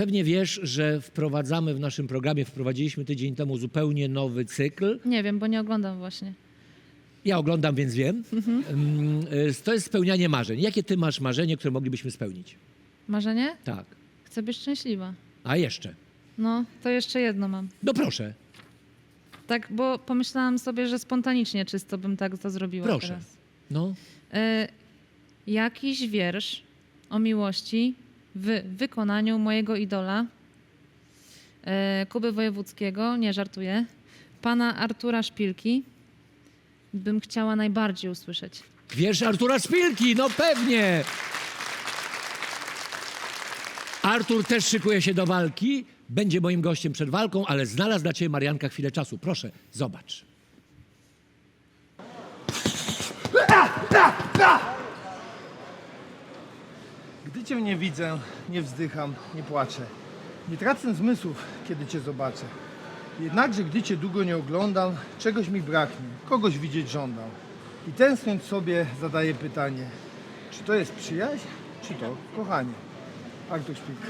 Pewnie wiesz, że wprowadzamy w naszym programie, wprowadziliśmy tydzień temu zupełnie nowy cykl. Nie wiem, bo nie oglądam właśnie. Ja oglądam, więc wiem. Mm, y, To jest spełnianie marzeń. Jakie ty masz marzenie, które moglibyśmy spełnić? Marzenie? Tak. Chcę być szczęśliwa. A jeszcze. No, to jeszcze jedno mam. No proszę, Tak, bo pomyślałam sobie, że spontanicznie czysto bym tak to zrobiła proszę. teraz. No. E, jakiś wiersz o miłości w wykonaniu mojego idola, e, Kuby Wojewódzkiego, nie żartuję, pana Artura Szpilki, bym chciała najbardziej usłyszeć. Wiersz Artura Szpilki, no pewnie. Artur też szykuje się do walki. Będzie moim gościem przed walką, ale znalazł dla ciebie Marianka chwilę czasu. Proszę, zobacz. Gdy cię nie widzę, nie wzdycham, nie płaczę. Nie tracę zmysłów, kiedy cię zobaczę. Jednakże, gdy cię długo nie oglądam, czegoś mi braknie, kogoś widzieć żądam. I tęskniąc sobie zadaję pytanie, czy to jest przyjaźń, czy to kochanie? Artur Szpilka.